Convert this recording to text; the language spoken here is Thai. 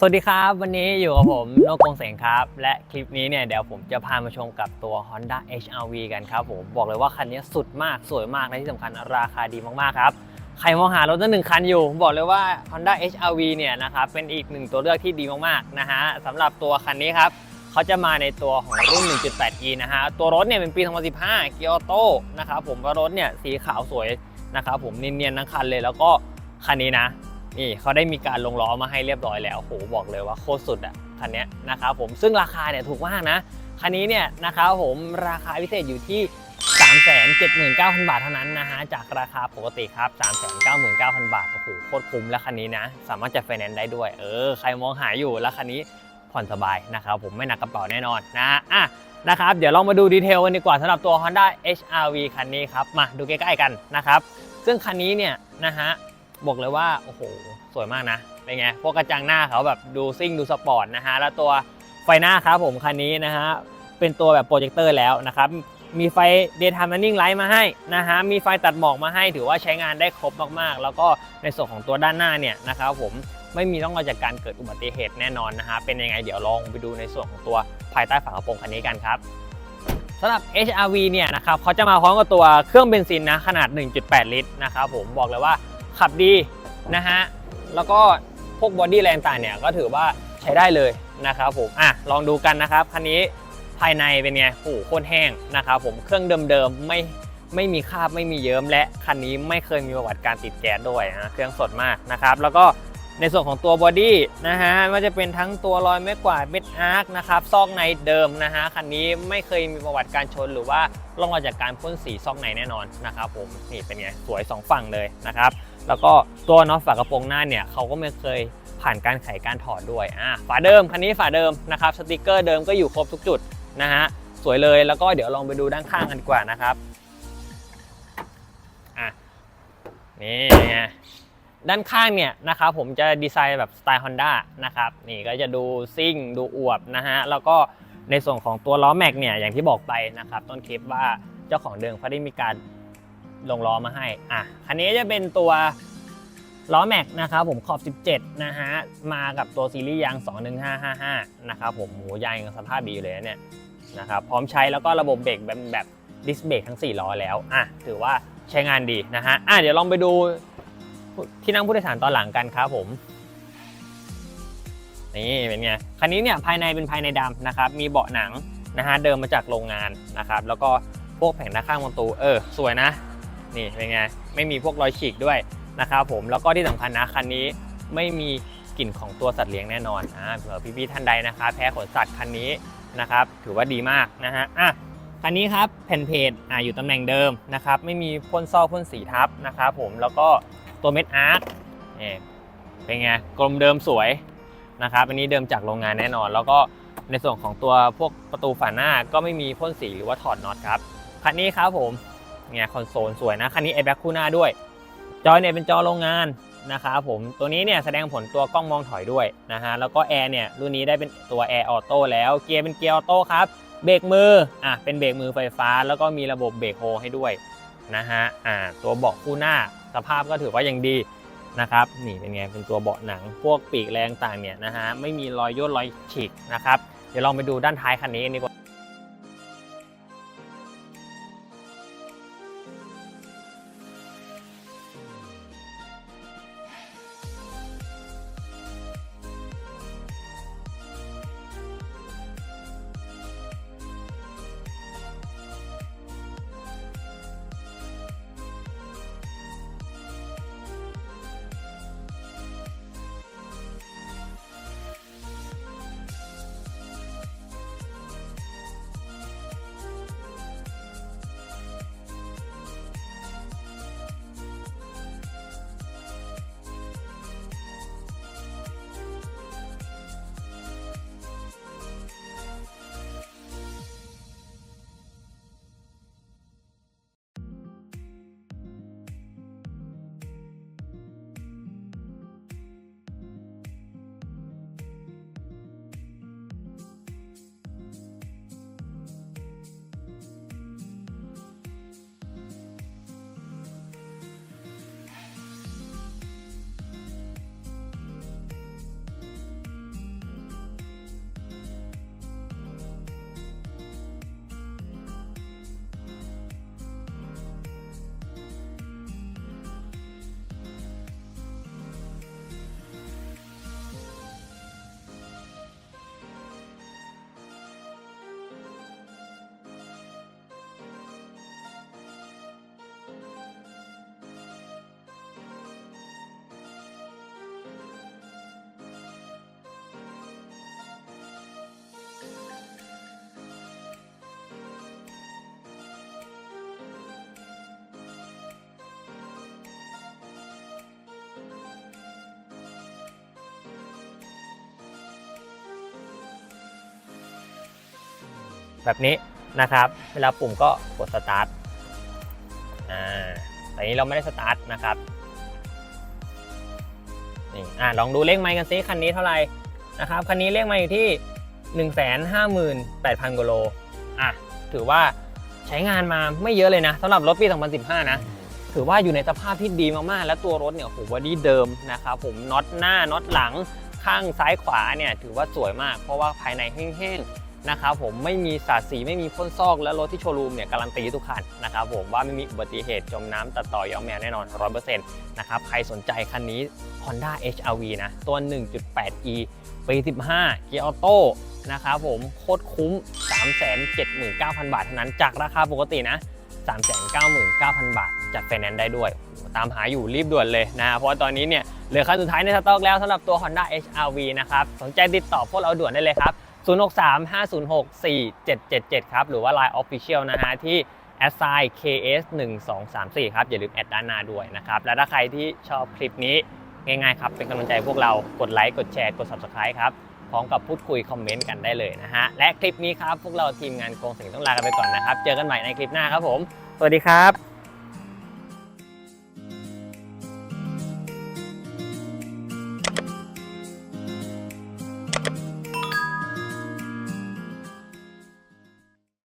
สวัสดีครับ วันนี้อยู่กับผมโนกกงเสงครับ และคลิปนี้เนี่ยเดี๋ยวผมจะพามาชมกับตัว Honda HRV กันครับผมบอกเลยว่าคันนี้สุดมากสวยมากและที่สำคัญราคาดีมากๆครับ ใครมองหารถตั้งหนึ่งคันอยู่บอกเลยว่า Honda HRV เนี่ยนะครับเป็นอีกหนึ่งตัวเลือกที่ดีมากๆนะฮะสำหรับตัวคันนี้ครับเขาจะมาในตัวของรุ่น 1.8e นะฮะตัวรถเนี่ยเป็นปี 2015 เกียร์โต้นะครับผมรถเนี่ยสีขาวสวยนะครับผมเนียนๆทั้งคันเลยแล้วก็คันนี้นะ นี่เขาได้มีการลงล้อมาให้เรียบร้อยแล้วโหบอกเลยว่าโคตรสุดอะคันนี้นะครับผมซึ่งราคาเนี่ยถูกมากนะ คันนี้เนี่ยนะครับผมราคาพิเศษอยู่ที่ 379,000 บาทเท่านั้นนะฮะจากราคาปกติครับ 399,000 บาทโอ้โหโคตรคุ้มแล้วคันนี้นะ สามารถจะไฟแนนซ์ได้ด้วย เออ ใครมองหาอยู่แล้วคันนี้ผ่อนสบายนะครับผมไม่หนักกระเป๋าแน่นอนนะฮะอะนะครับเดี๋ยวลองมาดูดีเทลกันดีกว่าสำหรับตัว Honda HRV คันนี้ครับ มาดูใกล้ๆกันนะครับ ซึ่งคันนี้เนี่ยนะฮะ บอกเลยว่าโอ้โหสวยมากนะเป็นไงพวกกระจังหน้าเขาแบบดูซิ่งดูสปอร์ตนะฮะแล้วตัวไฟหน้าครับผมคันนี้นะฮะเป็นตัวแบบโปรเจคเตอร์แล้วนะครับมีไฟ daytime running light มาให้นะฮะมีไฟตัดหมอกมาให้ถือว่าใช้งานได้ครบมากๆ แล้วก็ในส่วนของตัวด้านหน้าเนี่ยนะครับผมไม่มีร่องรอยจากการเกิดอุบัติเหตุแน่นอนนะฮะเป็นยังไงเดี๋ยวลองไปดูในส่วนของตัวภายใต้ฝากระโปรงคันนี้กันครับสำหรับ HRV เนี่ยนะครับเขาจะมาพร้อมกับตัวเครื่องเบนซินนะขนาด 1.8 ลิตรนะครับผมบอกเลยว่า ขับดีนะฮะ แล้วก็พวกบอดี้แรงต่างเนี่ยก็ถือว่าใช้ได้เลยนะครับผม อะ ลองดูกันนะครับ คันนี้ภายในเป็นไงโอ้โหโคตรแห้งนะครับผม เครื่องเดิมๆไม่ไม่มีคราบไม่มีเยิ้มและคันนี้ไม่เคยมีประวัติการติดแก๊สด้วยนะเครื่องสดมากนะครับ แล้วก็ในส่วนของตัวบอดี้นะฮะว่าจะเป็นทั้งตัวรอยไม้กวาดเม็ดอาร์คนะครับซอกในเดิมนะฮะคันนี้ไม่เคยมีประวัติการชนหรือว่าร่องรอยจากการพ่นสีซอกในแน่นอนนะครับผมนี่เป็นไงสวยสองฝั่งเลยนะครับ แล้วก็ตัวน็อตฝากระโปรงหน้าเนี่ยเขาก็ไม่เคยผ่านการไขการถอดด้วยอ่าฝาเดิมคันนี้ฝาเดิมนะครับสติกเกอร์เดิมก็อยู่ครบทุกจุดนะฮะสวยเลยแล้วก็เดี๋ยวลองไปดูด้านข้างกันดีกว่านะครับอะนี่ไงด้านข้างเนี่ยนะครับผมจะดีไซน์แบบสไตล์ Honda นะครับนี่ก็จะดูซิ่งดูอวบนะฮะแล้วก็ในส่วนของตัวล้อแม็กเนี่ยอย่างที่บอกไปนะครับต้นคลิปว่าเจ้าของเดิมเขาได้มีการ ลงล้อมาให้อะคันนี้จะเป็นตัวล้อแม็กนะครับผมขอบ 17 นะฮะ มากับตัวซีรีส์ยาง 21555 นะครับผมหมูยางยังสภาพดีอยู่เลยเนี่ยนะครับพร้อมใช้แล้วก็ระบบเบรกแบบแบบดิสเบรกทั้ง 4 ล้อแล้วอะถือว่าใช้งานดีนะฮะอะเดี๋ยวลองไปดูที่นั่งผู้โดยสารตอนหลังกันครับผมนี่เป็นไงคันนี้เนี่ยภายในเป็นภายในดำนะครับมีเบาะหนังนะฮะเดิมมาจากโรงงานนะครับแล้วก็พวกแผงด้านข้างประตูเออสวยนะ นี่เป็นไงไม่มีพวกรอยฉีกด้วยนะครับผมแล้วก็ที่สำคัญนะคันนี้ไม่มีกลิ่นของตัวสัตว์เลี้ยงแน่นอนอ่าเผื่อพี่ๆท่านใดนะคะ แพ้ขนสัตว์คันนี้นะครับ ถือว่าดีมากนะฮะอะคันนี้ครับแผ่นเพจอ่าอยู่ตำแหน่งเดิมนะครับ ไม่มีพ่นซอกพ่นสีทับนะครับผมแล้วก็ตัวเม็ดอาร์ตนี่เป็นไงกลมเดิมสวยนะครับอันนี้เดิมจากโรงงานแน่นอน แล้วก็ในส่วนของตัวพวกประตูฝาหน้าก็ไม่มีพ่นสีหรือว่าถอดน็อตครับคันนี้ครับผม เนี่ยคอนโซลสวยนะ คันนี้ a อ r b a g คู่หน้าด้วย จอเนี่ยเป็นจอโรงงานนะครับผม ตัวนี้เนี่ยแสดงผลตัวกล้องมองถอยด้วยนะฮะ แล้วก็แอร์เนี่ยรุ่นนี้ได้เป็นตัวแอร์ออโต้แล้ว เกียร์เป็นเกียร์ออโต้ครับ เบรกมือ อะ เป็นเบรกมือไฟฟ้า แล้วก็มีระบบเบรกโฮให้ด้วยนะฮะ อ่า ตัวเบาะคู่หน้าสภาพก็ถือว่ายังดีนะครับ นี่เป็นไง เป็นตัวเบาะหนัง พวกปีกแรงต่างเนี่ยนะฮะ ไม่มีรอยย่นรอยฉีกนะครับ เดี๋ยวลองไปดูด้านท้ายคันนี้กันดีกว่า แบบนี้นะครับ เวลาปุ่มก็กดสตาร์ทอ่าแต่นี้เราไม่ได้สตาร์ทนะครับนี่อ่าลองดูเลขไมล์กันซิคันนี้เท่าไหร่นะครับคันนี้เลขไมล์อยู่ที่ 158,000กิโลอะถือว่าใช้งานมาไม่เยอะเลยนะสำหรับรถปี 2015 นะ ถือว่าอยู่ในสภาพที่ดีมากๆ และตัวรถเนี่ยโอ้โหบอดี้เดิมนะครับผมน็อตหน้าน็อตหลังข้างซ้ายขวาเนี่ยถือว่าสวยมาก เพราะว่าภายในแห้งๆ นะครับผมไม่มีสาดสีไม่มีพ่นซอกและรถที่โชว์รูมเนี่ยการันตีทุกคันนะครับผมว่าไม่มีอุบัติเหตุจมน้ำตัดต่อยอมแมวแน่นอน 100%นะครับใครสนใจคันนี้ Honda HRV นะตัว 1.8e ปี 15 เกียร์ออโต้นะครับผมโคตรคุ้ม 379,000 บาทเท่านั้นจากราคาปกตินะ 399,000 บาท จัดไฟแนนซ์ได้ด้วยตามหาอยู่รีบด่วนเลยนะเพราะตอนนี้เนี่ยเหลือคันสุดท้ายในสต็อกแล้วสำหรับตัว Honda HRV นะครับสนใจติดต่อพวกเราด่วนได้เลยครับ 0635064777 ครับ หรือว่า Line Official นะฮะที่ a s s i KS 1 2 3 4ครับ อย่าลืมแอดด้านหน้าด้วยนะครับ และถ้าใครที่ชอบคลิปนี้ง่ายๆครับ เป็นกำลังใจพวกเรากดไลค์กดแชร์กด Subscribe ครับ พร้อมกับพูดคุยคอมเมนต์กันได้เลยนะฮะ และคลิปนี้ครับ พวกเราทีมงานโกงสิงต้องลากันไปก่อนนะครับ เจอกันใหม่ในคลิปหน้าครับผม สวัสดีครับ